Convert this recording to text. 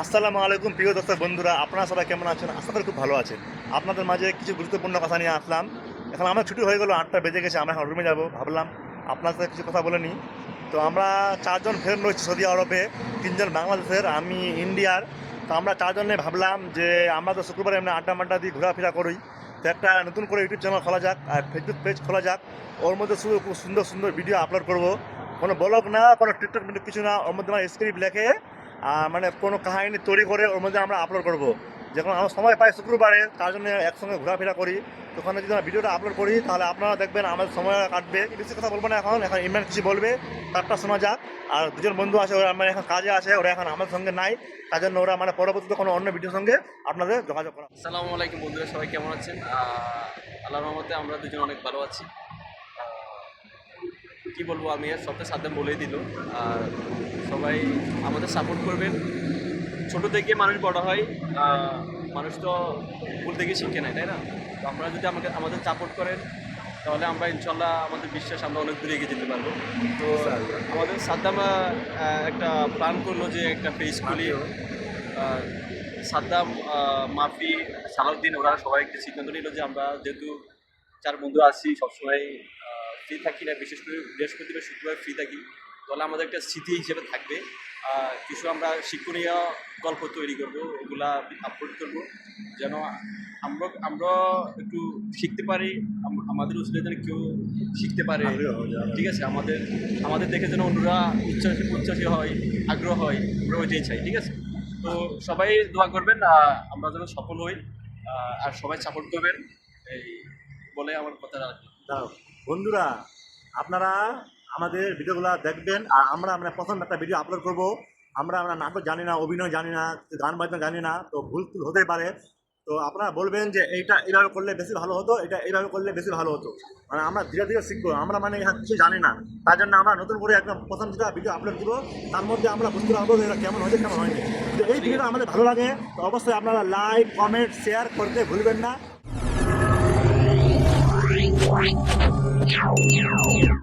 আসসালামু আলাইকুম প্রিয় দর্শক বন্ধুরা, আপনারা সবাই কেমন আছেন? করি খুব ভালো আছেন। আপনাদের মাঝে কিছু গুরুত্বপূর্ণ কথা নিয়ে আসলাম। এখন আমার ছুটি হয়ে গেল, আটটা বেজে গেছে, আমরা এখন রুমে যাব, ভাবলাম আপনার সাথে কিছু কথা বলে নিই। তো আমরা চারজন ফের রয়েছি সৌদি আরবে, তিনজন বাংলাদেশের, আমি ইন্ডিয়ার। তো আমরা চারজনে ভাবলাম যে আমরা তো শুক্রবার এমনি আড্ডা মাড্ডা দিয়ে ঘোরাফেরা করি। তো একটা নতুন করে ইউটিউব চ্যানেল খোলা যাক, আর ফেসবুক পেজ খোলা যাক। ওর মধ্যে শুধু খুব সুন্দর সুন্দর ভিডিও আপলোড করব। কোনো ব্লগ না, কোনো টিকটক কিছু না, ওর মধ্যে আমার স্ক্রিপ্ট লেখে মানে কোনো কাহিনী তৈরি করে ওর মধ্যে আমরা আপলোড করব। যখন আমরা সময় পাই শুক্রবারে তার জন্য একসঙ্গে ঘোরাফেরা করি। ওখানে যদি আমরা ভিডিওটা আপলোড করি তাহলে আপনারা দেখবেন আমাদের সময় কাটবে। বেশি কথা বলব না এখন এখন ইমরান কিছু বলবে তারটা শোনা যাক। আর দুজন বন্ধু আছে ওরা মানে এখন কাজে আছে ওরা এখন আমাদের সঙ্গে নাই। তার জন্য ওরা মানে পরবর্তীতে কোনো অন্য ভিডিওর সঙ্গে আপনাদের যোগাযোগ করা আসসালামু আলাইকুম বন্ধুরা সবাই কেমন আছেন? আহ, আল্লাহর রহমতে আমরা দুজন অনেক ভালো আছি। কি বলব, আমি আর সবটা সাদ্দাম বলেই দিল। আর সবাই আমাদের সাপোর্ট করবেন। ছোট থেকে মানুষ বড় হয় মানুষ তো ভুল থেকে শিখে নেয়, তাই না? তো আপনারা যদি আমাকে, আমাদের সাপোর্ট করেন, তাহলে আমরা ইনশাল্লাহ আমাদের বিশ্বাস আমরা অনেক দূরে এগিয়ে যেতে পারব। তো আমাদের সাদ্দাম একটা প্ল্যান করল যে একটা পেজ খুলি সাদ্দাম মাফি, সালাউদ্দিন, ওরা সবাই একটা সিদ্ধান্ত নিল যে আমরা যেহেতু চার বন্ধু আছি সবসময় ফ্রি থাকি না বিশেষ করে বৃহস্পতিবার শুক্রবার ফ্রি থাকি। তাহলে আমাদের একটা স্মৃতি হিসেবে থাকবে। কিছু আমরা শিক্ষণীয় গল্প তৈরি করব ওগুলা আপলোড করব যেন আমরা আমরা একটু শিখতে পারি আমাদের উচিত যেন কেউ শিখতে পারে। ঠিক আছে আমাদের আমাদের দেখে যেন অন্যরা উচ্ছ্বাসী উচ্ছ্বাসী হয় আগ্রহ হয় আমরা ওইটাই চাই ঠিক আছে? তো সবাই দোয়া করবেন আমরা যেন সফল হই আর সবাই সাপোর্ট করবেন এই বলে আমার কথা রাখি দাও। বন্ধুরা, আপনারা আমাদের ভিডিওগুলো দেখবেন আর আমরা আমরা প্রথম একটা ভিডিও আপলোড করব। আমরা আমরা নাটক জানি না, অভিনয় জানি না, গান বাজনা জানি না, তো ভুল টুল হতেই পারে। তো আপনারা বলবেন যে এইটা এইভাবে করলে বেশি ভালো হতো, এটা এইভাবে করলে বেশি ভালো হতো। মানে আমরা ধীরে ধীরে শিখব, আমরা মানে এখানে কিছু জানি না। তার জন্য আমরা নতুন করে একদম প্রথম যেটা ভিডিও আপলোড করব তার মধ্যে আমরা বুঝতে পারব এটা কেমন হয়েছে, কেমন হয়নি। তো এই ভিডিওটা আমাদের ভালো লাগে, তো অবশ্যই আপনারা লাইক কমেন্ট শেয়ার করতে ভুলবেন না। Yeah.